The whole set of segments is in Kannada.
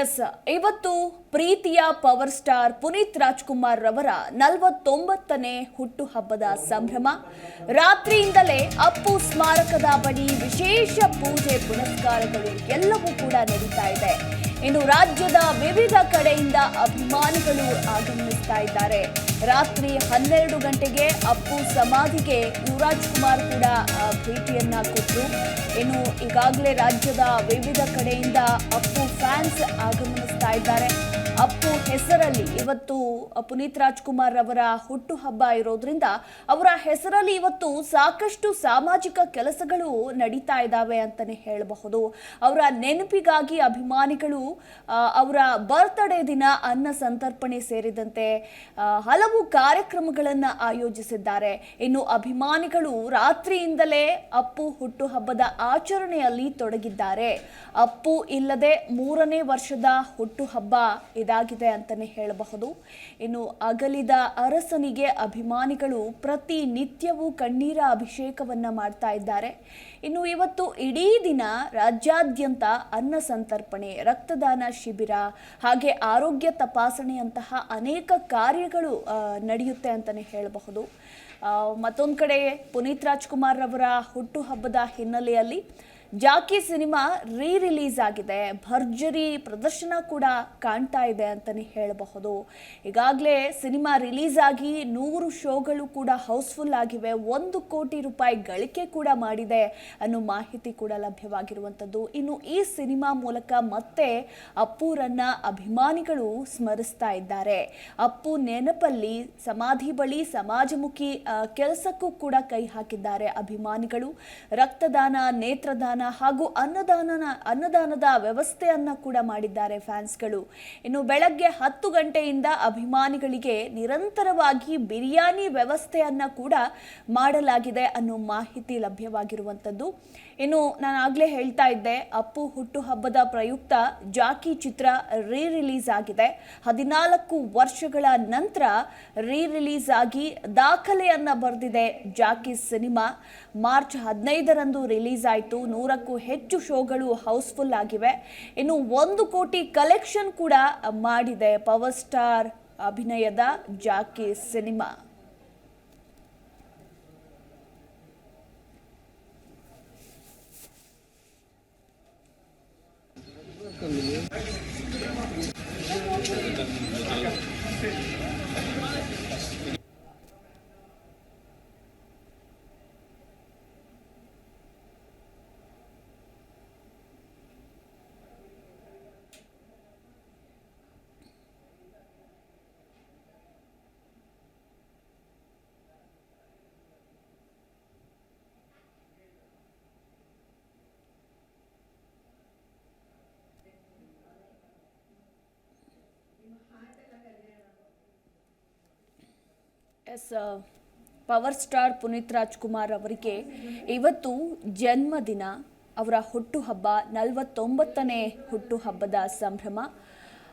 ಎಸ್, ಇವತ್ತು ಪ್ರೀತಿಯ ಪವರ್ ಸ್ಟಾರ್ ಪುನೀತ್ ರಾಜ್ಕುಮಾರ್ ರವರ ನಲವತ್ತೊಂಬತ್ತನೇ ಹುಟ್ಟುಹಬ್ಬದ ಸಂಭ್ರಮ. ರಾತ್ರಿಯಿಂದಲೇ ಅಪ್ಪು ಸ್ಮಾರಕದ ಬಳಿ ವಿಶೇಷ ಪೂಜೆ ಪುನಸ್ಕಾರಗಳು ಎಲ್ಲವೂ ಕೂಡ ನಡೀತಾ ಇದೆ. ಇನ್ನು ರಾಜ್ಯದ ವಿವಿಧ ಕಡೆಯಿಂದ ಅಭಿಮಾನಿಗಳು ಆಗಮಿಸ್ತಾ ಇದ್ದಾರೆ. ರಾತ್ರಿ ಹನ್ನೆರಡು ಗಂಟೆಗೆ ಅಪ್ಪು ಸಮಾಧಿಗೆ ಯುವರಾಜ್ ಕುಮಾರ್ ಕೂಡ ಭೇಟಿಯನ್ನ ಕೊಟ್ಟರು ಇನ್ನು ಈಗಾಗಲೇ ರಾಜ್ಯದ ವಿವಿಧ ಕಡೆಯಿಂದ ಅಪ್ಪು ಫ್ಯಾನ್ಸ್ ಆಗಮಿಸ್ತಾ ಇದ್ದಾರೆ. ಅಪ್ಪು ಹೆಸರಲ್ಲಿ ಇವತ್ತು ಪುನೀತ್ ರಾಜ್ಕುಮಾರ್ ಅವರ ಹುಟ್ಟುಹಬ್ಬ ಇರೋದ್ರಿಂದ ಅವರ ಹೆಸರಲ್ಲಿ ಇವತ್ತು ಸಾಕಷ್ಟು ಸಾಮಾಜಿಕ ಕೆಲಸಗಳು ನಡೀತಾ ಇದ್ದಾವೆ ಅಂತಾನೆ ಹೇಳಬಹುದು. ಅವರ ನೆನಪಿಗಾಗಿ ಅಭಿಮಾನಿಗಳು ಅವರ ಬರ್ತ್ಡೇ ದಿನ ಅನ್ನ ಸಂತರ್ಪಣೆ ಸೇರಿದಂತೆ ಹಲವು ಕಾರ್ಯಕ್ರಮಗಳನ್ನು ಆಯೋಜಿಸಿದ್ದಾರೆ. ಇನ್ನು ಅಭಿಮಾನಿಗಳು ರಾತ್ರಿಯಿಂದಲೇ ಅಪ್ಪು ಹುಟ್ಟುಹಬ್ಬದ ಆಚರಣೆಯಲ್ಲಿ ತೊಡಗಿದ್ದಾರೆ. ಅಪ್ಪು ಇಲ್ಲದೆ ಮೂರನೇ ವರ್ಷದ ಹುಟ್ಟುಹಬ್ಬ ಇದಾಗಿದೆ ಅಂತಲೇ ಹೇಳಬಹುದು. ಇನ್ನು ಅಗಲಿದ ಅರಸನಿಗೆ ಅಭಿಮಾನಿಗಳು ಪ್ರತಿ ನಿತ್ಯವೂ ಕಣ್ಣೀರ ಅಭಿಷೇಕವನ್ನು ಮಾಡ್ತಾ ಇದ್ದಾರೆ. ಇನ್ನು ಇವತ್ತು ಇಡೀ ದಿನ ರಾಜ್ಯಾದ್ಯಂತ ಅನ್ನ ಸಂತರ್ಪಣೆ, ರಕ್ತದಾನ ಶಿಬಿರ, ಹಾಗೆ ಆರೋಗ್ಯ ತಪಾಸಣೆಯಂತಹ ಅನೇಕ ಕಾರ್ಯಗಳು ನಡೆಯುತ್ತೆ ಅಂತಲೇ ಹೇಳಬಹುದು. ಮತ್ತೊಂದು ಕಡೆ ಪುನೀತ್ ರಾಜ್ಕುಮಾರ್ ಅವರ ಹುಟ್ಟುಹಬ್ಬದ ಹಿನ್ನೆಲೆಯಲ್ಲಿ ಜಾಕಿ ಸಿನಿಮಾ ರೀ ರಿಲೀಸ್ ಆಗಿದೆ. ಭರ್ಜರಿ ಪ್ರದರ್ಶನ ಕೂಡ ಕಾಣ್ತಾ ಇದೆ ಅಂತಲೇ ಹೇಳಬಹುದು. ಈಗಾಗಲೇ ಸಿನಿಮಾ ರಿಲೀಸ್ ಆಗಿ ನೂರು ಶೋಗಳು ಕೂಡ ಹೌಸ್ಫುಲ್ ಆಗಿವೆ. ಒಂದು ಕೋಟಿ ರೂಪಾಯಿ ಗಳಿಕೆ ಕೂಡ ಮಾಡಿದೆ ಅನ್ನೋ ಮಾಹಿತಿ ಕೂಡ ಲಭ್ಯವಾಗಿರುವಂಥದ್ದು ಇನ್ನು ಈ ಸಿನಿಮಾ ಮೂಲಕ ಮತ್ತೆ ಅಪ್ಪುರನ್ನ ಅಭಿಮಾನಿಗಳು ಸ್ಮರಿಸ್ತಾ ಇದ್ದಾರೆ. ಅಪ್ಪು ನೆನಪಲ್ಲಿ ಸಮಾಧಿ ಬಳಿ ಸಮಾಜಮುಖಿ ಕೆಲಸಕ್ಕೂ ಕೂಡ ಕೈ ಹಾಕಿದ್ದಾರೆ ಅಭಿಮಾನಿಗಳು. ರಕ್ತದಾನ, ನೇತ್ರದಾನ ಹಾಗೂ ಅನ್ನದಾನನ, ಅನ್ನದಾನದ ವ್ಯವಸ್ಥೆಯನ್ನು ಕೂಡ ಮಾಡಿದ್ದಾರೆ ಫ್ಯಾನ್ಸ್ಗಳು. ಇನ್ನು ಬೆಳಗ್ಗೆ ಹತ್ತು ಗಂಟೆಯಿಂದ ಅಭಿಮಾನಿಗಳಿಗೆ ನಿರಂತರವಾಗಿ ಬಿರಿಯಾನಿ ವ್ಯವಸ್ಥೆಯನ್ನು ಕೂಡ ಮಾಡಲಾಗಿದೆ ಅನ್ನೋ ಮಾಹಿತಿ ಲಭ್ಯವಾಗಿರುವಂಥದ್ದು ಇನ್ನು ನಾನು ಆಗ್ಲೇ ಹೇಳ್ತಾ ಇದ್ದೆ, ಅಪ್ಪು ಹುಟ್ಟುಹಬ್ಬದ ಪ್ರಯುಕ್ತ ಜಾಕಿ ಚಿತ್ರ ರೀ ರಿಲೀಸ್ ಆಗಿದೆ. ಹದಿನಾಲ್ಕು ವರ್ಷಗಳ ನಂತರ ರೀ ರಿಲೀಸ್ ಆಗಿ ದಾಖಲೆಯನ್ನ ಬರೆದಿದೆ ಜಾಕಿ ಸಿನಿಮಾ. ಮಾರ್ಚ್ ಹದಿನೈದರಂದು ರಿಲೀಸ್ ಆಯಿತು. ನೂರಕ್ಕೂ ಹೆಚ್ಚು ಶೋಗಳು ಹೌಸ್ಫುಲ್ ಆಗಿವೆ. ಇನ್ನು ಒಂದು ಕೋಟಿ ಕಲೆಕ್ಷನ್ ಕೂಡ ಮಾಡಿದೆ ಪವರ್ ಸ್ಟಾರ್ ಅಭಿನಯದ Jackie cinema. 嗯 yes power star Puneeth Rajkumar ಅವರಿಗೆ ಇವತ್ತು ಜನ್ಮದಿನ, ಅವರ ಹುಟ್ಟುಹಬ್ಬ, ನಲವತ್ತೊಂಬತ್ತನೇ ಹುಟ್ಟುಹಬ್ಬದ ಸಂಭ್ರಮ.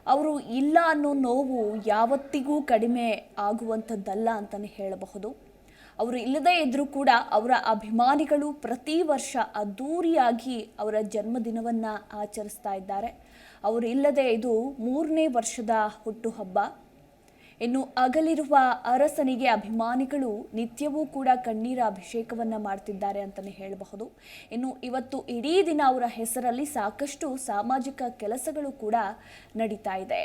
ಅವರು ಇಲ್ಲ ಅನ್ನೋ ನೋವು ಯಾವತ್ತಿಗೂ ಕಡಿಮೆ ಆಗುವಂಥದ್ದಲ್ಲ ಅಂತಲೇ ಹೇಳಬಹುದು. ಅವರು ಇಲ್ಲದೇ ಇದ್ದರೂ ಕೂಡ ಅವರ ಅಭಿಮಾನಿಗಳು ಪ್ರತಿ ವರ್ಷ ಅದ್ಧೂರಿಯಾಗಿ ಅವರ ಜನ್ಮದಿನವನ್ನು ಆಚರಿಸ್ತಾ ಇದ್ದಾರೆ. ಅವರು ಇಲ್ಲದೆ ಇದು ಮೂರನೇ ವರ್ಷದ ಹುಟ್ಟುಹಬ್ಬ. ಇನ್ನು ಅಗಲಿರುವ ಅರಸನಿಗೆ ಅಭಿಮಾನಿಗಳು ನಿತ್ಯವೂ ಕೂಡ ಕಣ್ಣೀರ ಅಭಿಷೇಕವನ್ನ ಮಾಡ್ತಿದ್ದಾರೆ ಅಂತಲೇ ಹೇಳಬಹುದು. ಇನ್ನು ಇವತ್ತು ಇಡೀ ದಿನ ಅವರ ಹೆಸರಲ್ಲಿ ಸಾಕಷ್ಟು ಸಾಮಾಜಿಕ ಕೆಲಸಗಳು ಕೂಡ ನಡೀತಾ ಇದೆ.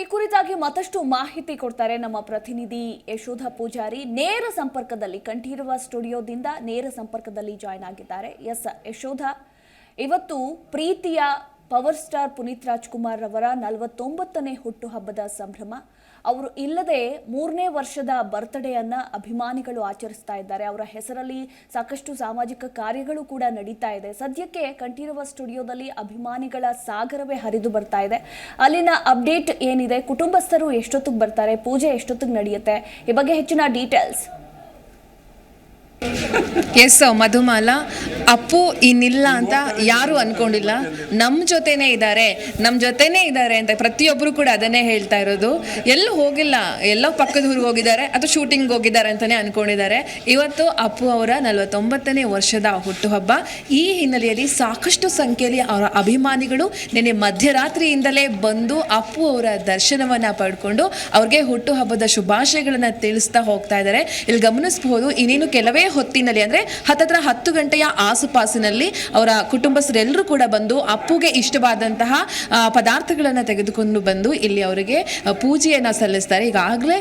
ಈ ಕುರಿತಾಗಿ ಮತ್ತಷ್ಟು ಮಾಹಿತಿ ಕೊಡ್ತಾರೆ ನಮ್ಮ ಪ್ರತಿನಿಧಿ ಯಶೋಧ ಪೂಜಾರಿ. ನೇರ ಸಂಪರ್ಕದಲ್ಲಿ ಕಂಠೀರುವ ಸ್ಟುಡಿಯೋದಿಂದ ನೇರ ಸಂಪರ್ಕದಲ್ಲಿ ಜಾಯ್ನ್ ಆಗಿದ್ದಾರೆ. ಎಸ್, ಯಶೋಧ. ಇವತ್ತು ಪ್ರೀತಿಯ ಪವರ್ ಸ್ಟಾರ್ ಪುನೀತ್ ರಾಜ್ಕುಮಾರ್ ಅವರ ನಲವತ್ತೊಂಬತ್ತನೇ ಹುಟ್ಟುಹಬ್ಬದ ಸಂಭ್ರಮ. ಅವರು ಇಲ್ಲದೆ ಮೂರನೇ ವರ್ಷದ ಬರ್ತ್ಡೇಯನ್ನ ಅಭಿಮಾನಿಗಳು ಆಚರಿಸ್ತಾ ಇದ್ದಾರೆ. ಅವರ ಹೆಸರಲ್ಲಿ ಸಾಕಷ್ಟು ಸಾಮಾಜಿಕ ಕಾರ್ಯಗಳು ಕೂಡ ನಡೀತಾ ಇದೆ. ಸದ್ಯಕ್ಕೆ ಕಂಠೀರವ ಸ್ಟುಡಿಯೋದಲ್ಲಿ ಅಭಿಮಾನಿಗಳ ಸಾಗರವೇ ಹರಿದು ಬರ್ತಾ ಇದೆ. ಅಲ್ಲಿನ ಅಪ್ಡೇಟ್ ಏನಿದೆ? ಕುಟುಂಬಸ್ಥರು ಎಷ್ಟೊತ್ತಿಗೆ ಬರ್ತಾರೆ? ಪೂಜೆ ಎಷ್ಟೊತ್ತಿಗೆ ನಡೆಯುತ್ತೆ? ಈ ಬಗ್ಗೆ ಹೆಚ್ಚಿನ ಡೀಟೇಲ್ಸ್ ಎಸ್ ಮಧುಮಾಲ, ಅಪ್ಪು ಇನ್ನಿಲ್ಲ ಅಂತ ಯಾರು ಅನ್ಕೊಂಡಿಲ್ಲ. ನಮ್ಮ ಜೊತೆನೇ ಇದ್ದಾರೆ. ನಮ್ಮ ಜೊತೆನೇ ಇದ್ದಾರೆ ಅಂತ ಪ್ರತಿಯೊಬ್ಬರು ಕೂಡ ಅದನ್ನೇ ಹೇಳ್ತಾ ಇರೋದು. ಎಲ್ಲೂ ಹೋಗಿಲ್ಲ. ಎಲ್ಲೋ ಪಕ್ಕದ ಊರಿಗೆ ಹೋಗಿದ್ದಾರೆ ಅಥವಾ ಶೂಟಿಂಗ್ ಹೋಗಿದ್ದಾರೆ ಅಂತಲೇ ಅನ್ಕೊಂಡಿದ್ದಾರೆ. ಇವತ್ತು ಅಪ್ಪು ಅವರ ನಲವತ್ತೊಂಬತ್ತನೇ ವರ್ಷದ ಹುಟ್ಟುಹಬ್ಬ. ಈ ಹಿನ್ನೆಲೆಯಲ್ಲಿ ಸಾಕಷ್ಟು ಸಂಖ್ಯೆಯಲ್ಲಿ ಅವರ ಅಭಿಮಾನಿಗಳು ನಿನ್ನೆ ಮಧ್ಯರಾತ್ರಿಯಿಂದಲೇ ಬಂದು ಅಪ್ಪು ಅವರ ದರ್ಶನವನ್ನ ಪಡ್ಕೊಂಡು ಅವ್ರಿಗೆ ಹುಟ್ಟುಹಬ್ಬದ ಶುಭಾಶಯಗಳನ್ನು ತಿಳಿಸ್ತಾ ಹೋಗ್ತಾ ಇದ್ದಾರೆ. ಇಲ್ಲಿ ಗಮನಿಸಬಹುದು, ಇನ್ನೇನು ಕೆಲವೇ ಹೊತ್ತಿನಲ್ಲಿ ಅಂದರೆ ಹತ್ತತ್ರ ಹತ್ತು ಗಂಟೆಯ ಆಸುಪಾಸಿನಲ್ಲಿ ಅವರ ಕುಟುಂಬಸ್ಥರೆಲ್ಲರೂ ಕೂಡ ಬಂದು ಅಪ್ಪುಗೆ ಇಷ್ಟವಾದಂತಹ ಪದಾರ್ಥಗಳನ್ನು ತೆಗೆದುಕೊಂಡು ಬಂದು ಇಲ್ಲಿ ಅವರಿಗೆ ಪೂಜೆಯನ್ನು ಸಲ್ಲಿಸ್ತಾರೆ. ಈಗಾಗಲೇ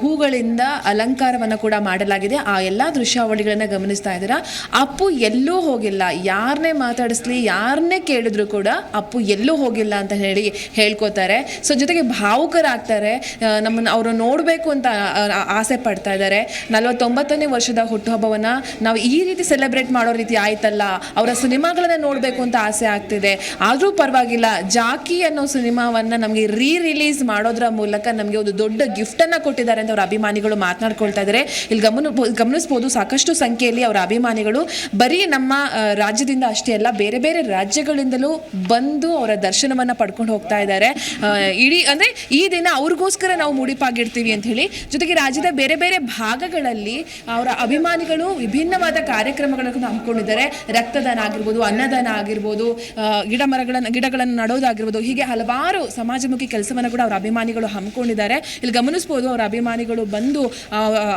ಹೂಗಳಿಂದ ಅಲಂಕಾರವನ್ನು ಕೂಡ ಮಾಡಲಾಗಿದೆ. ಆ ಎಲ್ಲ ದೃಶ್ಯಾವಳಿಗಳನ್ನು ಗಮನಿಸ್ತಾ ಇದ್ದೀರಾ? ಅಪ್ಪು ಎಲ್ಲೂ ಹೋಗಿಲ್ಲ. ಯಾರನ್ನೇ ಮಾತಾಡಿಸ್ಲಿ ಯಾರನ್ನೇ ಕೇಳಿದ್ರು ಕೂಡ ಅಪ್ಪು ಎಲ್ಲೂ ಹೋಗಿಲ್ಲ ಅಂತ ಹೇಳಿ ಹೇಳ್ಕೊತಾರೆ. ಸೊ, ಜೊತೆಗೆ ಭಾವುಕರಾಗ್ತಾರೆ. ನಮ್ಮನ್ನು ಅವರು ನೋಡಬೇಕು ಅಂತ ಆಸೆ ಪಡ್ತಾ ಇದ್ದಾರೆ. ನಲವತ್ತೊಂಬತ್ತನೇ ವರ್ಷದ ಹುಟ್ಟುಹಬ್ಬವನ್ನ ನಾವು ಈ ರೀತಿ ಸೆಲೆಬ್ರೇಟ್ ಮಾಡೋ ರೀತಿ ಆಯ್ತಲ್ಲ, ಅವರ ಸಿನಿಮಾಗಳನ್ನ ನೋಡಬೇಕು ಅಂತ ಆಸೆ ಆಗ್ತಿದೆ. ಆದರೂ ಪರವಾಗಿಲ್ಲ, ಜಾಕಿ ಅನ್ನೋ ಸಿನಿಮಾವನ್ನ ನಮಗೆ ರೀ ರಿಲೀಸ್ ಮಾಡೋದ್ರ ಮೂಲಕ ನಮಗೆ ಒಂದು ದೊಡ್ಡ ಗಿಫ್ಟ್ ಅನ್ನ ಕೊಟ್ಟಿದ್ದಾರೆ ಅಂತ ಅವರ ಅಭಿಮಾನಿಗಳು ಮಾತನಾಡ್ಕೊಳ್ತಾ ಇದ್ದಾರೆ ಇಲ್ಲಿ ಗಮನ ಗಮನಿಸಬಹುದು ಸಾಕಷ್ಟು ಸಂಖ್ಯೆಯಲ್ಲಿ ಅವರ ಅಭಿಮಾನಿಗಳು. ಬರೀ ನಮ್ಮ ರಾಜ್ಯದಿಂದ ಅಷ್ಟೇ ಅಲ್ಲ, ಬೇರೆ ಬೇರೆ ರಾಜ್ಯಗಳಿಂದಲೂ ಬಂದು ಅವರ ದರ್ಶನವನ್ನ ಪಡ್ಕೊಂಡು ಹೋಗ್ತಾ ಇದ್ದಾರೆ ಇಡೀ, ಅಂದ್ರೆ ಈ ದಿನ ಅವ್ರಿಗೋಸ್ಕರ ನಾವು ಮುಡಿಪಾಗಿರ್ತೀವಿ ಅಂತ ಹೇಳಿ, ಜೊತೆಗೆ ರಾಜ್ಯದ ಬೇರೆ ಬೇರೆ ಭಾಗಗಳಲ್ಲಿ ಅವರ ಅಭಿಮಾನಿಗಳು ವಿಭಿನ್ನವಾದ ಕಾರ್ಯಕ್ರಮಗಳನ್ನು ಹಮ್ಮಿಕೊಂಡಿದ್ದಾರೆ. ರಕ್ತದಾನ ಆಗಿರ್ಬೋದು, ಅನ್ನದಾನ ಆಗಿರ್ಬೋದು ಗಿಡ ಮರಗಳನ್ನು ಗಿಡಗಳನ್ನು ನಡೋದಾಗಿರ್ಬೋದು, ಹೀಗೆ ಹಲವಾರು ಸಮಾಜಮುಖಿ ಕೆಲಸವನ್ನು ಕೂಡ ಅವರ ಅಭಿಮಾನಿಗಳು ಹಮ್ಮಿಕೊಂಡಿದ್ದಾರೆ. ಇಲ್ಲಿ ಗಮನಿಸ್ಬೋದು, ಅವರ ಅಭಿಮಾನಿಗಳು ಬಂದು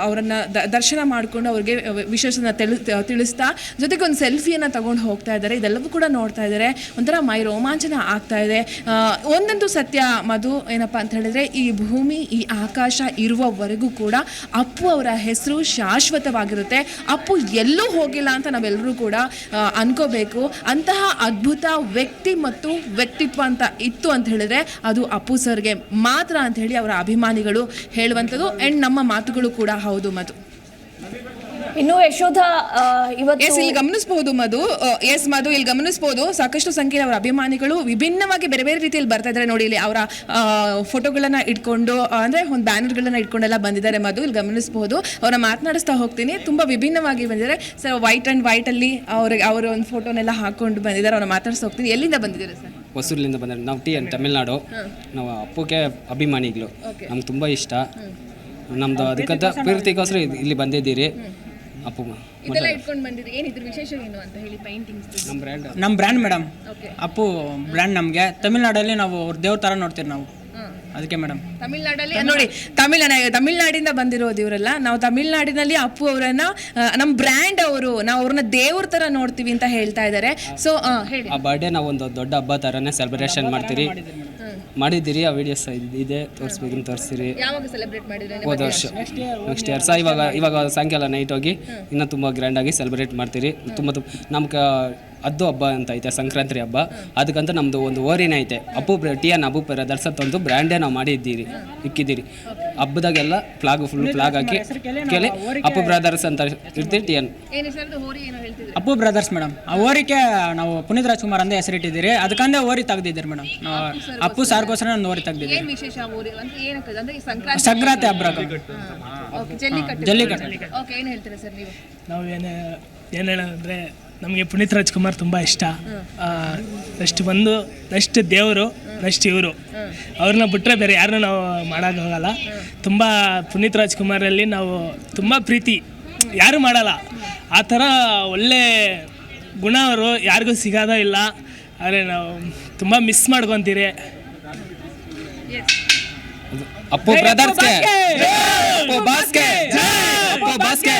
ಅವರನ್ನು ದರ್ಶನ ಮಾಡಿಕೊಂಡು ಅವ್ರಿಗೆ ವಿಶೇಷನ ತಿಳಿ, ತಿಳಿಸ್ತಾ ಜೊತೆಗೆ ಒಂದು ಸೆಲ್ಫಿಯನ್ನು ತಗೊಂಡು ಹೋಗ್ತಾ ಇದ್ದಾರೆ. ಇದೆಲ್ಲವೂ ಕೂಡ ನೋಡ್ತಾ ಇದ್ದಾರೆ. ಒಂಥರ ಮೈ ರೋಮಾಂಚನ ಆಗ್ತಾ ಇದೆ. ಒಂದೊಂದು ಸತ್ಯ, ಮಧು, ಏನಪ್ಪ ಅಂತ ಹೇಳಿದ್ರೆ, ಈ ಭೂಮಿ, ಈ ಆಕಾಶ ಇರುವವರೆಗೂ ಕೂಡ ಅಪ್ಪು ಅವರ ಹೆಸರು ಶಾಶ್ವತವಾಗಿರುತ್ತೆ. ಅಪ್ಪು ಎಲ್ಲೂ ಹೋಗಿಲ್ಲ ಅಂತ ನಾವೆಲ್ಲರೂ ಕೂಡ ಅನ್ಕೋಬೇಕು. ಅಂತಹ ಅದ್ಭುತ ವ್ಯಕ್ತಿ ಮತ್ತು ವ್ಯಕ್ತಿತ್ವ ಅಂತ ಇತ್ತು ಅಂತ ಹೇಳಿದ್ರೆ ಅದು ಅಪ್ಪು ಸರ್ಗೆ ಮಾತ್ರ ಅಂತ ಹೇಳಿ ಅವರ ಅಭಿಮಾನಿಗಳು ಹೇಳುವಂಥದ್ದು. ಆ್ಯಂಡ್ ನಮ್ಮ ಮಾತುಗಳು ಕೂಡ ಹೌದು ಮಧು. ಇನ್ನು ಯಶೋಧ ಎಸ್ ಇಲ್ಲಿ ಗಮನಿಸಬಹುದು ಮಧು. ಎಸ್ ಮಧು ಇಲ್ಲಿ ಗಮನಿಸಬಹುದು. ಸಾಕಷ್ಟು ಸಂಖ್ಯೆಯ ಅವರ ಅಭಿಮಾನಿಗಳು ವಿಭಿನ್ನವಾಗಿ ಬೇರೆ ಬೇರೆ ರೀತಿಯಲ್ಲಿ ಬರ್ತಾ ಇದ್ದಾರೆ ನೋಡಿ ಇಲ್ಲಿ. ಅವರ ಫೋಟೋಗಳನ್ನ ಇಟ್ಕೊಂಡು ಅಂದ್ರೆ ಒಂದು ಬ್ಯಾನರ್ಗಳನ್ನ ಇಟ್ಕೊಂಡೆಲ್ಲ ಬಂದಿದ್ದಾರೆ ಮಧು. ಇಲ್ಲಿ ಗಮನಿಸಬಹುದು. ಅವರ ಮಾತನಾಡಿಸ್ತಾ ಹೋಗ್ತೀನಿ. ತುಂಬಾ ವಿಭಿನ್ನವಾಗಿ ಬಂದಿದ್ದಾರೆ. ಸರ್ ವೈಟ್ ಅಂಡ್ ವೈಟ್ ಅಲ್ಲಿ ಅವ್ರಿಗೆ ಅವರ ಒಂದು ಫೋಟೋನೆಲ್ಲ ಹಾಕೊಂಡು ಬಂದಿದ್ದಾರೆ. ಅವ್ರ ಮಾತಾಡಿಸ್ತಾ ಹೋಗ್ತೀನಿ. ಎಲ್ಲಿಂದ ಬಂದಿದ್ದಾರೆ ಸರ್? ಹೊಸೂರ್ಲಿಂದ ಬಂದ ನಾವು ಟಿ ಎನ್ ತಮಿಳ್ನಾಡು. ನಾವು ಅಪ್ಪುಗೆ ಅಭಿಮಾನಿಗಳು. ನಮ್ಗೆ ತುಂಬ ಇಷ್ಟ. ನಮ್ದು ಅದಕ್ಕಂತ ಪ್ರೀತಿಗೋಸ್ಕರ ಇದ್- ಇಲ್ಲಿ ಬಂದಿದ್ದೀರಿ. ಅಪ್ಪು ಇದೆಲ್ಲ ಇಟ್ಕೊಂಡು ಬಂದಿದ್ದೀರಿ ಏನಿದ್ರ ವಿಶೇಷ ಏನು ಅಂತ ಹೇಳಿ ಪೈಂಟಿಂಗ್ಸ್ ನಮ್ಮ ಬ್ರ್ಯಾಂಡ್ ನಮ್ಮ ಬ್ರ್ಯಾಂಡ್ ಮೇಡಮ್ ಅಪ್ಪು ಬ್ರ್ಯಾಂಡ್ ನಮಗೆ. ತಮಿಳ್ನಾಡಲ್ಲಿ ನಾವು ಅವ್ರ ದೇವ್ರ ಥರ ನೋಡ್ತೀವಿ ನಾವು. ಅದಕ್ಕೆ ಮೇಡಮ್ ತಮಿಳ್ನಾಡಲ್ಲಿ ನೋಡಿ ತಮಿಳ್ ತಮಿಳ್ನಾಡಿಂದ ಬಂದಿರೋದು ಇವರೆಲ್ಲ. ನಾವು ತಮಿಳ್ನಾಡಿನಲ್ಲಿ ಅಪ್ಪು ಅವರನ್ನ ನಮ್ಮ ಬ್ರ್ಯಾಂಡ್ ಅವರು. ನಾವು ಅವ್ರನ್ನ ದೇವ್ರ ತರ ನೋಡ್ತೀವಿ ಅಂತ ಹೇಳ್ತಾ ಇದ್ದಾರೆ ಸೊ ಹೇಳಿ. ಆ ಬರ್ಡೇ ನಾವು ಒಂದು ದೊಡ್ಡ ಹಬ್ಬ ಥರನೇ ಸೆಲೆಬ್ರೇಷನ್ ಮಾಡ್ತೀರಿ. ಮಾಡಿದ್ದೀರಿ ಆ ವಿಡಿಯೋಸ್ ಇದೆ ತೋರಿಸ್ಬೇಕಂತ ತೋರಿಸ್ತೀರಿ. ಯಾವಾಗ ಸೆಲೆಬ್ರೇಟ್ ಮಾಡಿದ್ರೆ? ಹೋದ ವರ್ಷ. ನೆಕ್ಸ್ಟ್ ಇಯರ್ ಸಹ ಇವಾಗ ಇವಾಗ ಸಾಯಂಕಾಲ ನೈಟ್ ಹೋಗಿ ಇನ್ನೂ ತುಂಬ ಗ್ರ್ಯಾಂಡಾಗಿ ಸೆಲೆಬ್ರೇಟ್ ಮಾಡ್ತೀರಿ. ತುಂಬ ತುಂಬ ನಮ್ಗೆ ಅದು ಹಬ್ಬ ಅಂತ ಐತೆ ಸಂಕ್ರಾಂತಿ ಹಬ್ಬ. ಅದಕ್ಕಂತ ನಮ್ಮದು ಒಂದು ಓರಿನ ಐತೆ. ಅಪ್ಪು ಟಿ ಎನ್ ಅಬ್ಬು ಬ್ರದರ್ಸ್ ಅಂತ ಒಂದು ಬ್ರ್ಯಾಂಡೇ ನಾವು ಮಾಡಿದ್ದೀರಿ ಇಕ್ಕಿದ್ದೀರಿ. ಹಬ್ಬದಾಗೆಲ್ಲ ಫ್ಲಾಗ್ ಫುಲ್ ಫ್ಲಾಗ್ ಹಾಕಿ ಕೇಳಿ ಅಪ್ಪು ಬ್ರದರ್ಸ್ ಅಂತ ಇರ್ತೀವಿ T N. Appu brothers madam ಆ ಓರಿಕೆ ನಾವು ಪುನೀತ್ ರಾಜ್ಕುಮಾರ್ ಅಂದೇ ಹೆಸರಿಟ್ಟಿದ್ದೀರಿ. ಅದಕ್ಕಂದೇ ಓರಿ ತೆಗ್ದಿದ್ದೀರಿ ಮೇಡಮ್ ನಾವು ಅಪ್ಪು ಸಾರ್ಗೋಸ್ಕರ ನಾನು ನೋಡಿ ತೆಗ್ದಿದ್ದೀರಿ ಏನ್ ವಿಶೇಷ ಊರಿ ಅಂದ್ರೆ ಈ ಸಂಕ್ರಾಂತಿ ಸಂಕ್ರಾಂತಿ ಹಬ್ಬ ಓಕೆ ಜಲ್ಲಿಕಟ್ಟು ಜಲ್ಲಿಕಟ್ಟು. ಓಕೆ ಏನು ಹೇಳ್ತೀರಾ ಸರ್ ನೀವು? ನಾವು ಏನು ಏನು ಹೇಳೋದಂದ್ರೆ ನಮಗೆ ಪುನೀತ್ ರಾಜ್ಕುಮಾರ್ ತುಂಬ ಇಷ್ಟ. ನೆಕ್ಸ್ಟ್ ಬಂದು ನೆಕ್ಸ್ಟ್ ದೇವರು ನೆಕ್ಸ್ಟ್ ಇವರು. ಅವ್ರನ್ನ ಬಿಟ್ಟರೆ ಬೇರೆ ಯಾರನ್ನೂ ನಾವು ಮಾಡೋಕ್ಕಾಗಲ್ಲ ತುಂಬ ಪುನೀತ್ ರಾಜ್ಕುಮಾರಲ್ಲಿ ನಾವು ತುಂಬ ಪ್ರೀತಿ. ಯಾರು ಮಾಡಲ್ಲ. ಆ ಥರ ಒಳ್ಳೆ ಗುಣ ಅವರು ಯಾರಿಗೂ ಸಿಗೋದೇ ಇಲ್ಲ. ಆದರೆ ನಾವು ತುಂಬ ಮಿಸ್ ಮಾಡ್ಕೊತೀರಿ. ಅಪ್ಪು ಬ್ರದರ್ಸ್ಗೆ ಅಪ್ಪು ಬಾಸ್ಗೆ ಅಪ್ಪು ಬಾಸ್ಗೆ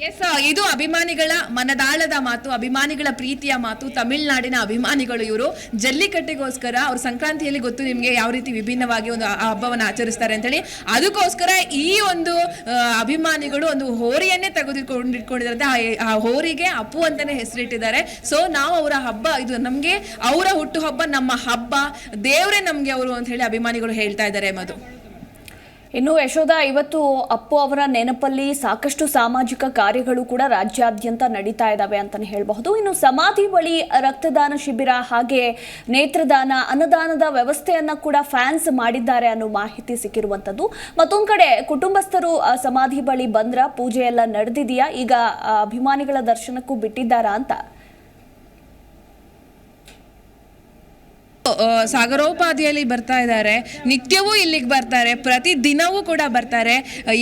ಎಸ್ ಇದು ಅಭಿಮಾನಿಗಳ ಮನದಾಳದ ಮಾತು, ಅಭಿಮಾನಿಗಳ ಪ್ರೀತಿಯ ಮಾತು, ತಮಿಳುನಾಡಿನ ಅಭಿಮಾನಿಗಳು ಇವರು. ಜಲ್ಲಿಕಟ್ಟೆಗೋಸ್ಕರ ಅವ್ರ ಸಂಕ್ರಾಂತಿಯಲ್ಲಿ ಗೊತ್ತು ನಿಮಗೆ ಯಾವ ರೀತಿ ವಿಭಿನ್ನವಾಗಿ ಒಂದು ಹಬ್ಬವನ್ನು ಆಚರಿಸ್ತಾರೆ ಅಂತೇಳಿ. ಅದಕ್ಕೋಸ್ಕರ ಈ ಒಂದು ಅಭಿಮಾನಿಗಳು ಒಂದು ಹೋರಿಯನ್ನೇ ತೆಗೆದುಕೊಂಡಿಟ್ಕೊಂಡಿದ್ದಾರೆ. ಆ- ಹೋರಿಗೆ ಅಪ್ಪು ಅಂತಾನೆ ಹೆಸರಿಟ್ಟಿದ್ದಾರೆ. ಸೊ ನಾವು ಅವರ ಹಬ್ಬ, ಇದು ನಮಗೆ ಅವರ ಹುಟ್ಟುಹಬ್ಬ, ನಮ್ಮ ಹಬ್ಬ, ದೇವರೇ ನಮಗೆ ಅವರು ಅಂತ ಹೇಳಿ ಅಭಿಮಾನಿಗಳು ಹೇಳ್ತಾ ಇದ್ದಾರೆ, ಮಧು. ಇನ್ನು ಯಶೋಧ, ಇವತ್ತು ಅಪ್ಪು ಅವರ ನೆನಪಲ್ಲಿ ಸಾಕಷ್ಟು ಸಾಮಾಜಿಕ ಕಾರ್ಯಗಳು ಕೂಡ ರಾಜ್ಯಾದ್ಯಂತ ನಡೀತಾ ಇದ್ದಾವೆ ಅಂತಲೇ ಹೇಳಬಹುದು. ಇನ್ನು ಸಮಾಧಿ ಬಳಿ ರಕ್ತದಾನ ಶಿಬಿರ ಹಾಗೆ ನೇತ್ರದಾನ, ಅನ್ನದಾನದ ವ್ಯವಸ್ಥೆಯನ್ನು ಕೂಡ ಫ್ಯಾನ್ಸ್ ಮಾಡಿದ್ದಾರೆ ಅನ್ನೋ ಮಾಹಿತಿ ಸಿಕ್ಕಿರುವಂತದ್ದು. ಮತ್ತೊಂದು ಕಡೆ ಕುಟುಂಬಸ್ಥರು ಸಮಾಧಿ ಬಳಿ ಬಂದ್ರ ಪೂಜೆ ಎಲ್ಲ ನಡೆದಿದೆಯಾ? ಈಗ ಅಭಿಮಾನಿಗಳ ದರ್ಶನಕ್ಕೂ ಬಿಟ್ಟಿದ್ದಾರಾ ಅಂತ? ಸಾಗರೋಪಾದಿಯಲ್ಲಿ ಬರ್ತಾ ಇದ್ದಾರೆ. ನಿತ್ಯವೂ ಇಲ್ಲಿಗೆ ಬರ್ತಾರೆ. ಪ್ರತಿ ದಿನವೂ ಕೂಡ ಬರ್ತಾರೆ.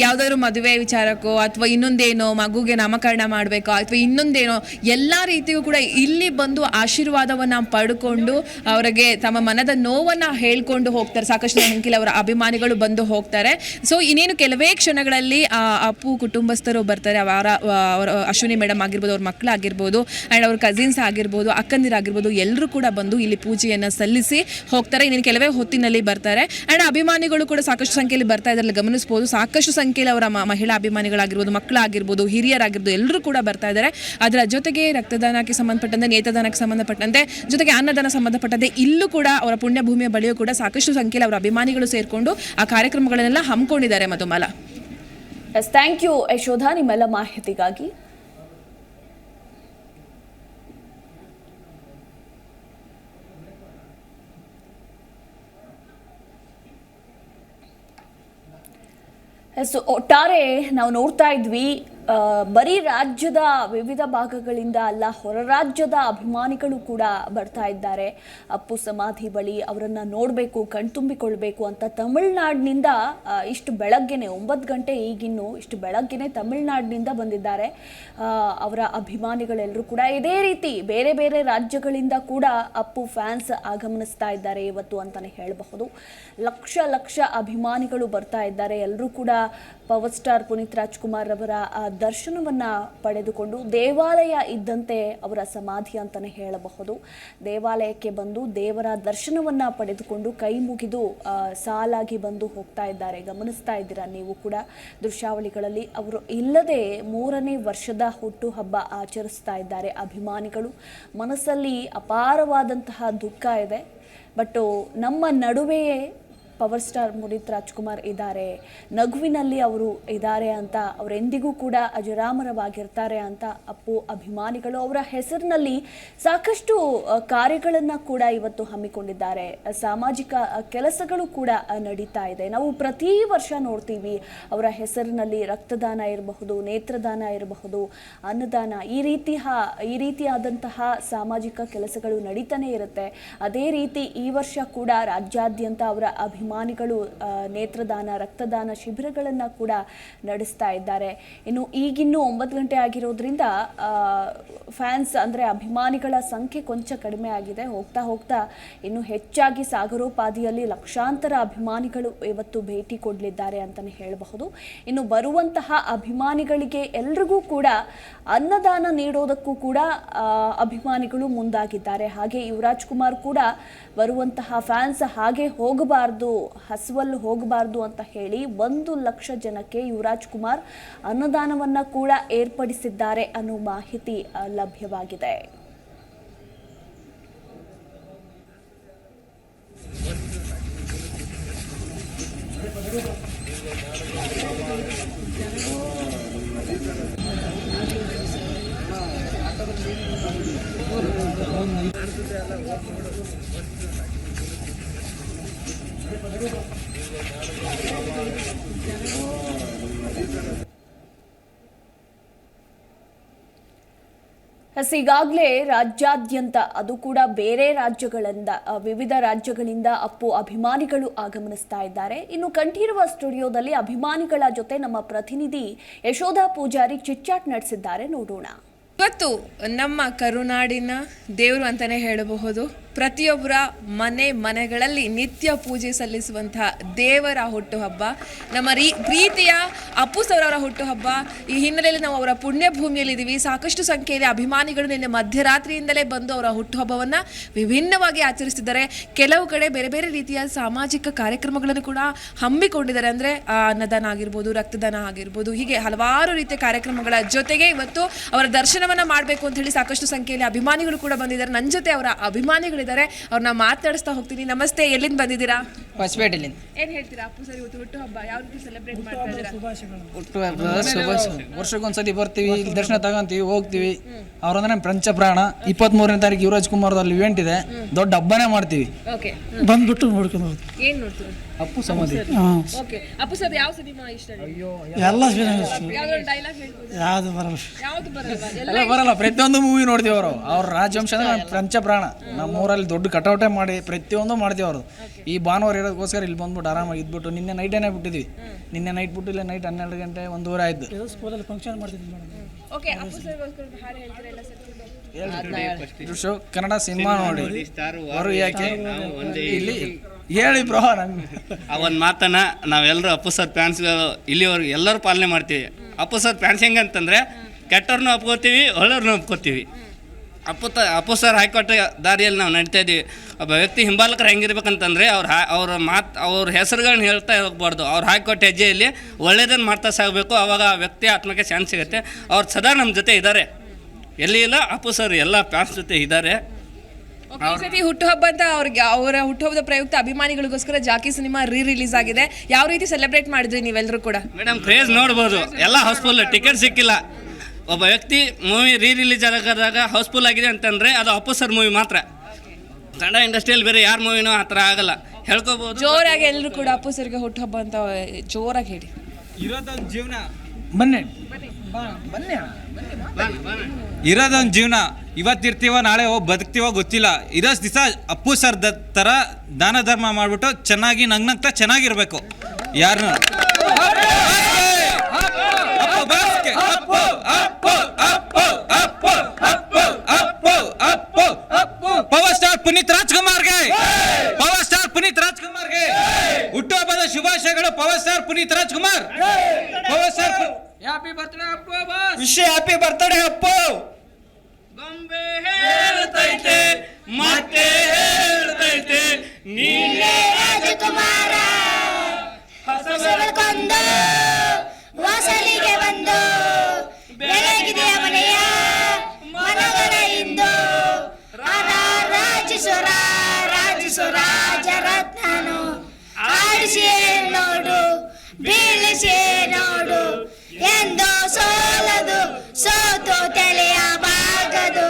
ಯಾವ್ದಾದ್ರು ಮದುವೆ ವಿಚಾರಕ್ಕೋ ಅಥವಾ ಇನ್ನೊಂದೇನೋ ಮಗುಗೆ ನಾಮಕರಣ ಮಾಡಬೇಕೋ ಅಥವಾ ಇನ್ನೊಂದೇನೋ ಎಲ್ಲ ರೀತಿಯೂ ಕೂಡ ಇಲ್ಲಿ ಬಂದು ಆಶೀರ್ವಾದವನ್ನು ಪಡ್ಕೊಂಡು ಅವರಿಗೆ ತಮ್ಮ ಮನದ ನೋವನ್ನು ಹೇಳ್ಕೊಂಡು ಹೋಗ್ತಾರೆ. ಸಾಕಷ್ಟು ಸಂಖ್ಯೆಯಲ್ಲಿ ಅವರ ಅಭಿಮಾನಿಗಳು ಬಂದು ಹೋಗ್ತಾರೆ. ಸೊ ಇನ್ನೇನು ಕೆಲವೇ ಕ್ಷಣಗಳಲ್ಲಿ ಆ ಅಪ್ಪು ಕುಟುಂಬಸ್ಥರು ಬರ್ತಾರೆ. ಅವರ ಅವರ ಅಶ್ವಿನಿ ಮೇಡಮ್ ಆಗಿರ್ಬೋದು, ಅವ್ರ ಮಕ್ಕಳಾಗಿರ್ಬೋದು ಆ್ಯಂಡ್ ಅವ್ರ ಕಸಿನ್ಸ್ ಆಗಿರ್ಬೋದು, ಅಕ್ಕಂದಿರಾಗಿರ್ಬೋದು, ಎಲ್ಲರೂ ಕೂಡ ಬಂದು ಇಲ್ಲಿ ಪೂಜೆಯನ್ನು ಸಲ್ಲಿಸಿ ಹೋಗ್ತಾರೆ. ಇನ್ನೇನು ಕೆಲವೇ ಹೊತ್ತಿನಲ್ಲಿ ಬರ್ತಾರೆ. ಆ್ಯಂಡ್ ಅಭಿಮಾನಿಗಳು ಕೂಡ ಸಾಕಷ್ಟು ಸಂಖ್ಯೆಯಲ್ಲಿ ಬರ್ತಾ ಇದ್ದಾರೆ ಗಮನಿಸ್ಬೋದು. ಸಾಕಷ್ಟು ಸಂಖ್ಯೆಯಲ್ಲಿ ಅವರ ಮಹಿಳಾ ಅಭಿಮಾನಿಗಳಾಗಿರ್ಬೋದು, ಮಕ್ಕಳಾಗಿರ್ಬೋದು, ಹಿರಿಯರಾಗಿರ್ಬೋದು, ಎಲ್ಲರೂ ಕೂಡ ಬರ್ತಾ ಇದ್ದಾರೆ. ಅದರ ಜೊತೆಗೆ ರಕ್ತದಾನಕ್ಕೆ ಸಂಬಂಧಪಟ್ಟಂತೆ, ನೇತ್ರದಾನಕ್ಕೆ ಸಂಬಂಧಪಟ್ಟಂತೆ, ಜೊತೆಗೆ ಅನ್ನದಾನ ಸಂಬಂಧಪಟ್ಟಂತೆ ಇಲ್ಲೂ ಕೂಡ ಅವರ ಪುಣ್ಯಭೂಮಿಯ ಬಳಿಯೂ ಕೂಡ ಸಾಕಷ್ಟು ಸಂಖ್ಯೆಯಲ್ಲಿ ಅವರ ಅಭಿಮಾನಿಗಳು ಸೇರಿಕೊಂಡು ಆ ಕಾರ್ಯಕ್ರಮಗಳನ್ನೆಲ್ಲ ಹಮ್ಮಿಕೊಂಡಿದ್ದಾರೆ Madhumala. Yes thank you Yashoda. ನಿಮ್ಮೆಲ್ಲ ಮಾಹಿತಿಗಾಗಿ ಎಸ್ ಒಟ್ಟಾರೆ ನಾವು ನೋಡ್ತಾ ಇದ್ವಿ ಬರೀ ರಾಜ್ಯದ ವಿವಿಧ ಭಾಗಗಳಿಂದ ಅಲ್ಲ, ಹೊರ ರಾಜ್ಯದ ಅಭಿಮಾನಿಗಳು ಕೂಡ ಬರ್ತಾ ಇದ್ದಾರೆ. ಅಪ್ಪು ಸಮಾಧಿ ಬಳಿ ಅವರನ್ನು ನೋಡಬೇಕು ಕಣ್ತುಂಬಿಕೊಳ್ಬೇಕು ಅಂತ ತಮಿಳ್ನಾಡಿನಿಂದ ಇಷ್ಟು ಬೆಳಗ್ಗೆನೆ, ಒಂಬತ್ತು ಗಂಟೆ ಈಗಿನ್ನು ಇಷ್ಟು ಬೆಳಗ್ಗೆನೆ ತಮಿಳ್ನಾಡಿನಿಂದ ಬಂದಿದ್ದಾರೆ. ಅವರ ಅಭಿಮಾನಿಗಳೆಲ್ಲರೂ ಕೂಡ ಇದೇ ರೀತಿ ಬೇರೆ ಬೇರೆ ರಾಜ್ಯಗಳಿಂದ ಕೂಡ ಅಪ್ಪು ಫ್ಯಾನ್ಸ್ ಆಗಮನಿಸ್ತಾ ಇದ್ದಾರೆ ಇವತ್ತು ಅಂತಲೇ ಹೇಳಬಹುದು. ಲಕ್ಷ ಲಕ್ಷ ಅಭಿಮಾನಿಗಳು ಬರ್ತಾ ಇದ್ದಾರೆ. ಎಲ್ಲರೂ ಕೂಡ ಪವರ್ ಸ್ಟಾರ್ ಪುನೀತ್ ರಾಜ್ಕುಮಾರ್ ಅವರ ದರ್ಶನವನ್ನ ಪಡೆದುಕೊಂಡು ದೇವಾಲಯ ಇದ್ದಂತೆ ಅವರ ಸಮಾಧಿ ಅಂತಲೇ ಹೇಳಬಹುದು. ದೇವಾಲಯಕ್ಕೆ ಬಂದು ದೇವರ ದರ್ಶನವನ್ನ ಪಡೆದುಕೊಂಡು ಕೈ ಮುಗಿದು ಸಾಲಾಗಿ ಬಂದು ಹೋಗ್ತಾ ಇದ್ದಾರೆ. ಗಮನಿಸ್ತಾ ಇದ್ದೀರಾ ನೀವು ಕೂಡ? ದೃಶ್ಯಾವಳಿಗಳಲ್ಲಿ ಅವರು ಇಲ್ಲದೆ ಮೂರನೇ ವರ್ಷದ ಹುಟ್ಟುಹಬ್ಬ ಆಚರಿಸ್ತಾ ಇದ್ದಾರೆ ಅಭಿಮಾನಿಗಳು. ಮನಸ್ಸಲ್ಲಿ ಅಪಾರವಾದಂತಹ ದುಃಖ ಇದೆ. ಬಟ್ ನಮ್ಮ ನಡುವೆಯೇ ಪವರ್ ಸ್ಟಾರ್ ಪುನೀತ್ ರಾಜ್ಕುಮಾರ್ ಇದ್ದಾರೆ. ನಗುವಿನಲ್ಲಿ ಅವರು ಇದ್ದಾರೆ ಅಂತ, ಅವರೆಂದಿಗೂ ಕೂಡ ಅಜರಾಮರವಾಗಿರ್ತಾರೆ ಅಂತ ಅಪ್ಪು ಅಭಿಮಾನಿಗಳು ಅವರ ಹೆಸರಿನಲ್ಲಿ ಸಾಕಷ್ಟು ಕಾರ್ಯಗಳನ್ನು ಕೂಡ ಇವತ್ತು ಹಮ್ಮಿಕೊಂಡಿದ್ದಾರೆ. ಸಾಮಾಜಿಕ ಕೆಲಸಗಳು ಕೂಡ ನಡೀತಾ ಇದೆ. ನಾವು ಪ್ರತಿ ವರ್ಷ ನೋಡ್ತೀವಿ ಅವರ ಹೆಸರಿನಲ್ಲಿ ರಕ್ತದಾನ ಇರಬಹುದು, ನೇತ್ರದಾನ ಇರಬಹುದು, ಅನ್ನದಾನ. ಈ ರೀತಿ ಈ ರೀತಿಯಾದಂತಹ ಸಾಮಾಜಿಕ ಕೆಲಸಗಳು ನಡೀತಾನೆ ಇರುತ್ತೆ. ಅದೇ ರೀತಿ ಈ ವರ್ಷ ಕೂಡ ರಾಜ್ಯಾದ್ಯಂತ ಅವರ ಅಭಿಮಾನಿಗಳು ನೇತ್ರದಾನ, ರಕ್ತದಾನ ಶಿಬಿರಗಳನ್ನು ಕೂಡ ನಡೆಸ್ತಾ ಇದ್ದಾರೆ. ಇನ್ನು ಈಗಿನ್ನೂ ಒಂಬತ್ತು ಗಂಟೆ ಆಗಿರೋದ್ರಿಂದ ಫ್ಯಾನ್ಸ್ ಅಂದರೆ ಅಭಿಮಾನಿಗಳ ಸಂಖ್ಯೆ ಕೊಂಚ ಕಡಿಮೆ ಆಗಿದೆ. ಹೋಗ್ತಾ ಹೋಗ್ತಾ ಇನ್ನು ಹೆಚ್ಚಾಗಿ ಸಾಗರೋಪಾದಿಯಲ್ಲಿ ಲಕ್ಷಾಂತರ ಅಭಿಮಾನಿಗಳು ಇವತ್ತು ಭೇಟಿ ಕೊಡಲಿದ್ದಾರೆ ಅಂತಲೇ ಹೇಳಬಹುದು. ಇನ್ನು ಬರುವಂತಹ ಅಭಿಮಾನಿಗಳಿಗೆ ಎಲ್ರಿಗೂ ಕೂಡ ಅನ್ನದಾನ ನೀಡೋದಕ್ಕೂ ಕೂಡ ಅಭಿಮಾನಿಗಳು ಮುಂದಾಗಿದ್ದಾರೆ. ಹಾಗೆ ಯುವರಾಜ್ ಕುಮಾರ್ ಕೂಡ ಬರುವಂತಹ ಫ್ಯಾನ್ಸ್ ಹಾಗೆ ಹೋಗಬಾರ್ದು ಹಸುವಲ್ಲಿ ಹೋಗಬಾರ್ದು ಅಂತ ಹೇಳಿ ಒಂದು ಲಕ್ಷ ಜನಕ್ಕೆ ಯುವರಾಜ್ ಕುಮಾರ್ ಅನ್ನದಾನವನ್ನ ಕೂಡ ಏರ್ಪಡಿಸಿದ್ದಾರೆ ಅನ್ನೋ ಮಾಹಿತಿ ಲಭ್ಯವಾಗಿದೆ. ಎಸ್, ಈಗಾಗಲೇ ರಾಜ್ಯಾದ್ಯಂತ ಅದು ಕೂಡ ಬೇರೆ ರಾಜ್ಯಗಳಿಂದ ವಿವಿಧ ರಾಜ್ಯಗಳಿಂದ ಅಪ್ಪು ಅಭಿಮಾನಿಗಳು ಆಗಮನಿಸ್ತಾ ಇದ್ದಾರೆ. ಇನ್ನು ಕಂಠೀರವ ಸ್ಟುಡಿಯೋದಲ್ಲಿ ಅಭಿಮಾನಿಗಳ ಜೊತೆ ನಮ್ಮ ಪ್ರತಿನಿಧಿ ಯಶೋಧ ಪೂಜಾರಿ ಚಿಟ್ಚಾಟ್ ನಡೆಸಿದ್ದಾರೆ. ನೋಡೋಣ. ಇವತ್ತು ನಮ್ಮ ಕರುನಾಡಿನ ದೇವರು ಅಂತಾನೆ ಹೇಳಬಹುದು. ಪ್ರತಿಯೊಬ್ಬರ ಮನೆ ಮನೆಗಳಲ್ಲಿ ನಿತ್ಯ ಪೂಜೆ ಸಲ್ಲಿಸುವಂತಹ ದೇವರ ಹುಟ್ಟುಹಬ್ಬ. ನಮ್ಮ ರೀ, ಪ್ರೀತಿಯ ಅಪ್ಪು ಸೌರವರ ಹುಟ್ಟುಹಬ್ಬ. ಈ ಹಿನ್ನೆಲೆಯಲ್ಲಿ ನಾವು ಅವರ ಪುಣ್ಯ ಭೂಮಿಯಲ್ಲಿದ್ದೀವಿ ಸಾಕಷ್ಟು ಸಂಖ್ಯೆಯಲ್ಲಿ ಅಭಿಮಾನಿಗಳು ನಿನ್ನೆ ಮಧ್ಯರಾತ್ರಿಯಿಂದಲೇ ಬಂದು ಅವರ ಹುಟ್ಟುಹಬ್ಬವನ್ನು ವಿಭಿನ್ನವಾಗಿ ಆಚರಿಸ್ತಿದ್ದಾರೆ ಕೆಲವು ಕಡೆ ಬೇರೆ ಬೇರೆ ರೀತಿಯ ಸಾಮಾಜಿಕ ಕಾರ್ಯಕ್ರಮಗಳನ್ನು ಕೂಡ ಹಮ್ಮಿಕೊಂಡಿದ್ದಾರೆ. ಅಂದರೆ ಅನ್ನದಾನ ಆಗಿರ್ಬೋದು, ರಕ್ತದಾನ ಆಗಿರ್ಬೋದು, ಹೀಗೆ ಹಲವಾರು ರೀತಿಯ ಕಾರ್ಯಕ್ರಮಗಳ ಜೊತೆಗೆ ಇವತ್ತು ಅವರ ದರ್ಶನವನ್ನ ಮಾಡಬೇಕು ಅಂತ ಹೇಳಿ ಸಾಕಷ್ಟು ಸಂಖ್ಯೆಯಲ್ಲಿ ಅಭಿಮಾನಿಗಳು ಕೂಡ ಬಂದಿದ್ದಾರೆ. ನನ್ನ ಜೊತೆ ಅವರ ಅಭಿಮಾನಿಗಳಿದ್ದಾರೆ. ಅವ್ರನ್ನ ಮಾತಾಡಿಸ್ತಾ ಹೋಗ್ತೀನಿ. ನಮಸ್ತೆ. ಎಲ್ಲಿಂದ ಬಂದಿದ್ದೀರಾ? ಹೊಸಪೇಟೆಲಿಂದ. ಏನ್ ಹೇಳ್ತೀರಾ? ಅಪ್ಪು ಸರಿ ಇವತ್ತು ಹುಟ್ಟು ಹಬ್ಬ. ಯಾವ ರೀತಿ ಸೆಲೆಬ್ರೇಟ್ ಮಾಡ್ತಾ ಇದ್ದೀರಾ? ಹುಟ್ಟುಹಬ್ಬದ ಶುಭಾಶಯ. ವರ್ಷಕ್ಕೊಂದ್ಸತಿ ಬರ್ತೀವಿ. ಇಲ್ಲಿ ದರ್ಶನ ತಗೊಂತೀವಿ ಹೋಗ್ತೀವಿ. ಅವ್ರಂದ್ರೆ ನಮ್ಮ ಪ್ರಾಣ. ಪ್ರಾಣ ಇಪ್ಪತ್ಮೂರನೇ ತಾರೀಕು ಯುವರಾಜ್ ಕುಮಾರ್ದಲ್ಲಿ ಇವೆಂಟ್ ಇದೆ. ದೊಡ್ಡ ಹಬ್ಬನೇ ಮಾಡ್ತೀವಿ. ಓಕೆ ಬಂದ್ಬಿಟ್ಟು ನೋಡ್ಕೊಂಡು ಹೋಗ್ತೀವಿ. ಏನ್ ನೋಡ್ತೀರಾ? ಅಪ್ಪು ಸಮಾಧಿ. ಹಾಂ. ಓಕೆ ಅಪ್ಪು ಸರ್ ಯಾವ ಸಿನಿಮಾ ಇಷ್ಟ ಅಯ್ಯೋ ಎಲ್ಲ ಇಷ್ಟ. ಡೈಲಾಗ್ ಹೇಳ್ಬೋದು? ಯಾವುದು ಬರಲ್ಲ. ಯಾವ್ದು ಬರಲ್ವಾ ಎಲ್ಲ ಎಲ್ಲ ಬರಲ್ಲ. ಪ್ರತಿಯೊಂದು ಮೂವಿ ನೋಡ್ತೀವಿ ಅವರು. ಅವ್ರ ರಾಜವಂಶ ಅಂದ್ರೆ ನಮ್ಮ ಪಂಚ ಪ್ರಾಣ ನಮ್ಮೂರಲ್ಲಿ ದೊಡ್ಡ ಕಟೌಟೇ ಮಾಡಿ ಪ್ರತಿಯೊಂದು ಮಾಡ್ತೀವಿ ಅವ್ರದ್ದು ಈ ಭಾನುವಾರ ಇರೋದಕ್ಕೋಸ್ಕರ ಇಲ್ಲಿ ಬಂದ್ಬಿಟ್ಟು ಆರಾಮಾಗಿ ಇದ್ಬಿಟ್ಟು ನಿನ್ನೆ ನೈಟೇನೆ ಬಿಟ್ಟಿದ್ವಿ. ನಿನ್ನೆ ನೈಟ್ ಬಿಟ್ಟು ಇಲ್ಲ ನೈಟ್ ಹನ್ನೆರಡು ಗಂಟೆ ಒಂದೂವರೆ ಆಯ್ತು. ಸ್ಕೂಲಲ್ಲಿ ಫಂಕ್ಷನ್ ಮಾಡ್ತಿದ್ವಿ ಮೇಡಮ್ ಓಕೆ ಅಪ್ಪು ಸರ್ ಹಾಡು ಹೇಳ್ತೀರಾ? ಎಲ್ಲ ಸೇರ್ಕೊಂಡು ಇದು ಶೋ ಕನ್ನಡ ಸಿನಿಮಾ ನೋಡಿ ಅವರು ಯಾಕೆ? ಇಲ್ಲಿ ಹೇಳಿ ಬ್ರೋ ನಂಗೆ. ಆ ಒಂದು ಮಾತನ್ನ ನಾವೆಲ್ಲರೂ ಅಪ್ಪು ಸರ್ ಫ್ಯಾನ್ಸ್ಗಳು ಇಲ್ಲಿವರೆಗೂ ಎಲ್ಲರೂ ಪಾಲನೆ ಮಾಡ್ತೀವಿ. ಅಪ್ಪು ಸರ್ ಫ್ಯಾನ್ಸ್ ಹೆಂಗಂತಂದರೆ ಕೆಟ್ಟವ್ರನ್ನೂ ಒಪ್ಕೋತೀವಿ ಒಳ್ಳೆಯವ್ರನ್ನೂ ಒಪ್ಕೋತೀವಿ. ಅಪ್ಪು ತ ಅಪ್ಪು ಸರ್ ಹಾಕೊಟ್ಟ ದಾರಿಯಲ್ಲಿ ನಾವು ನಡೀತಾ ಇದ್ದೀವಿ. ಒಬ್ಬ ವ್ಯಕ್ತಿ ಹಿಂಬಾಲಕರು ಹೆಂಗಿರ್ಬೇಕಂತಂದರೆ ಅವ್ರು ಹಾ, ಅವ್ರ ಮಾತು, ಅವ್ರ ಹೆಸರುಗಳನ್ನ ಹೇಳ್ತಾ ಹೋಗ್ಬಾರ್ದು. ಅವ್ರು ಹಾಕೊಟ್ಟ ಹೆಜ್ಜೆಯಲ್ಲಿ ಒಳ್ಳೇದನ್ನು ಮಾಡ್ತಾ ಸಾಗಬೇಕು. ಅವಾಗ ಆ ವ್ಯಕ್ತಿ ಆತ್ಮಕ್ಕೆ ಶಾಂತಿ ಸಿಗುತ್ತೆ. ಅವ್ರು ಸದಾ ನಮ್ಮ ಜೊತೆ ಇದ್ದಾರೆ ಎಲ್ಲಿ ಇಲ್ಲ ಅಪ್ಪು ಸರ್ ಎಲ್ಲ ಫ್ಯಾನ್ಸ್ ಜೊತೆ ಇದ್ದಾರೆ ಸತಿ ಹುಟ್ಟುಹಬ್ಬ ಅಂತ ಅವ್ರಿಗೆ ಅವರ ಹುಟ್ಟುಹಬ್ಬದ ಪ್ರಯುಕ್ತ ಅಭಿಮಾನಿಗಳಿಗೋಸ್ಕರ ಜಾಕಿ ಸಿನಿಮಾ ರೀ ರಿಲೀಸ್ ಆಗಿದೆ. ಯಾವ ರೀತಿ ಸೆಲೆಬ್ರೇಟ್ ಮಾಡಿದ್ರಿ ನೀವೆಲ್ಲರೂ ಕೂಡ? ಮೇಡಮ್ ಕ್ರೇಜ್ ನೋಡ್ಬೋದು. ಎಲ್ಲ ಹೌಸ್ಫುಲ್ ಟಿಕೆಟ್ ಸಿಕ್ಕಿಲ್ಲ. ಒಬ್ಬ ವ್ಯಕ್ತಿ ಮೂವಿ ರೀ ರಿಲೀಸ್ ಆದಾಗ ಹೌಸ್ಫುಲ್ ಆಗಿದೆ ಅಂತಂದ್ರೆ ಅದು ಅಪ್ಪಸರ್ ಮೂವಿ ಮಾತ್ರ. ಕನ್ನಡ ಇಂಡಸ್ಟ್ರಿಯಲ್ಲಿ ಬೇರೆ ಯಾರ ಮೂವಿನೂ ಆ ಥರ ಆಗಲ್ಲ. ಹೇಳ್ಕೊಬೋದು. ಜೋರಾಗಿ ಎಲ್ಲರೂ ಕೂಡ ಅಪ್ಪು ಸರ್ಗೆ ಹುಟ್ಟುಹಬ್ಬ ಅಂತ ಜೋರಾಗಿ ಹೇಳಿ. ಇರೋದೊಂದು ಜೀವನ. ಬನ್ನಿ. ಬನ್ನಿ. ಇರೋದೊಂದು ಜೀವನ ಇವತ್ತಿರ್ತೀವ ನಾಳೆ ಹೋಗಿ ಬದುಕ್ತೀವೋ ಗೊತ್ತಿಲ್ಲ. ಇರೋ ದಿವಸ ಅಪ್ಪು ಸರ್ ದ ಥರ ದಾನ ಧರ್ಮ ಮಾಡಿಬಿಟ್ಟು ಚೆನ್ನಾಗಿ ನಗ್ನಗ್ತಾ ಚೆನ್ನಾಗಿರ್ಬೇಕು. ಯಾರನ್ನ ಪವರ್ ಸ್ಟಾರ್ ಪುನೀತ್ ರಾಜ್ಕುಮಾರ್ಗೆ ಪವರ್ ಸ್ಟಾರ್ ಪುನೀತ್ ರಾಜ್ಕುಮಾರ್ಗೆ ಹುಟ್ಟುಹಬ್ಬದ ಶುಭಾಶಯಗಳು power star Puneeth Rajkumar power star ವಿಷಯ ಹ್ಯಾಪಿ ಬರ್ತಡೇ ಅಪ್ಪು. ಗೊಂಬೆ ಹೇಳ್ತೈತೆ ಮತ್ತೆ ಹೇಳ್ತೈತೆ ನೀನೇ ರಾಜಕುಮಾರ. ಹೊಸಕೊಂದು ವಾಸಲಿಗೆ ಬಂದು ಬೆಳಗಿದೆ ಮನೆಯ ಮನಗಳ ಇಂದು. ರಾಜಸ್ವರ ರಾಜಿಸುರ ರಾಜಿಸು ರಾಜರತ್ನನು ಆಡಿಸಿ ನೋಡು ಬೀಳಿಸಿಯೇ ನೋಡು ಎಂದು ಸೋಲದು, ಸೋತು ತಲೆಯ ಬಾಗದು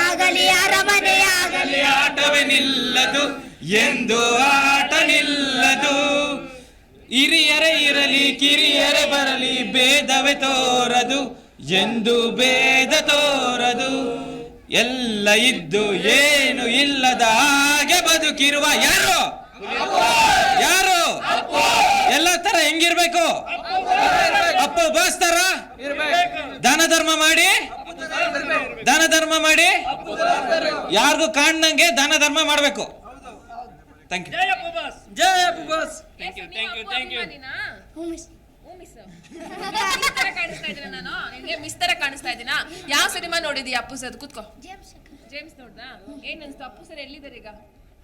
ಆಗಲಿ ಅರಮನೆಯಾಗಲಿ ಆಟವೇ ನಿಲ್ಲದು ಎಂದು ಆಟ ನಿಲ್ಲದು ಹಿರಿಯರೇ ಇರಲಿ, ಕಿರಿಯರೇ ಬರಲಿ, ಭೇದವೇ ತೋರದು, ಎಂದು ಭೇದ ತೋರದು. ಎಲ್ಲ ಇದ್ದು, ಏನು ಇಲ್ಲದ ಹಾಗೆ ಬದುಕಿರುವ ಯಾರು ಎಲ್ಲ ತರ ಹೆಂಗಿರ್ಬೇಕು ಅಪ್ಪ ಬಯಸ್ತಾರ ದಾನ ಧರ್ಮ ಮಾಡಿ? ದಾನ ಧರ್ಮ ಮಾಡಿ? ಯಾರಿಗೂ ಕಾಣ್ದಂಗೆ ದಾನ ಧರ್ಮ ಮಾಡಬೇಕು. Thank you Jaya Appu boss. Miss. ತರ ಕಾಣಿಸ್ತಾ ಇದ್ದೀನಾ ಯಾವ ಸಿನಿಮಾ ನೋಡಿದೀಯ ಅಪ್ಪು ಸರ್? ಕೂತ್ಕೋ. ಜೇಮ್ಸ್ ನೋಡ್ದಾ? ಏನ್ ಅನ್ಸ್ತು? ಅಪ್ಪು ಸರ್ ಎಲ್ಲಿದ್ದಾರೆ ಈಗ?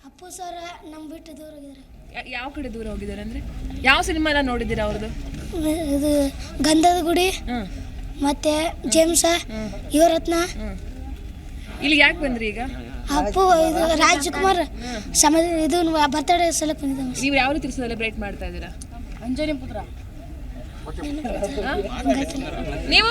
ಅಪ್ಪು ಸರ್ ನಮ್ ಬಿಟ್ಟು ದೂರ ಹೋಗಿದ್ದಾರೆ ಯಾ- ಯಾವ ಕಡೆ ದೂರ ಹೋಗಿದ್ದಾರೆ ಅಂದ್ರೆ? ಯಾವ ಸಿನಿಮಾ ಎಲ್ಲ ನೋಡಿದ್ದೀರಾ ಅವ್ರದ್ದು? ಇದು ಗಂಧದ ಗುಡಿ ಮತ್ತೆ ಜೇಮ್ಸ ಯುವರತ್ನ. ಇಲ್ಲಿ ಯಾಕೆ ಬಂದ್ರಿ ಈಗ? ಅಪ್ಪು ಇದು ರಾಜ್ಕುಮಾರ್ ಸಮ ಇದು ಬರ್ತಡೇ ಸಲಕ್ ಬಂದಿದ್ದೆ ನೀವು ಯಾವ ರೀತಿ ಸೆಲೆಬ್ರೇಟ್ ಮಾಡ್ತಾ ಇದ್ದೀರಾ? ಅಂಜನಿ ಪುತ್ರ ನೀವು?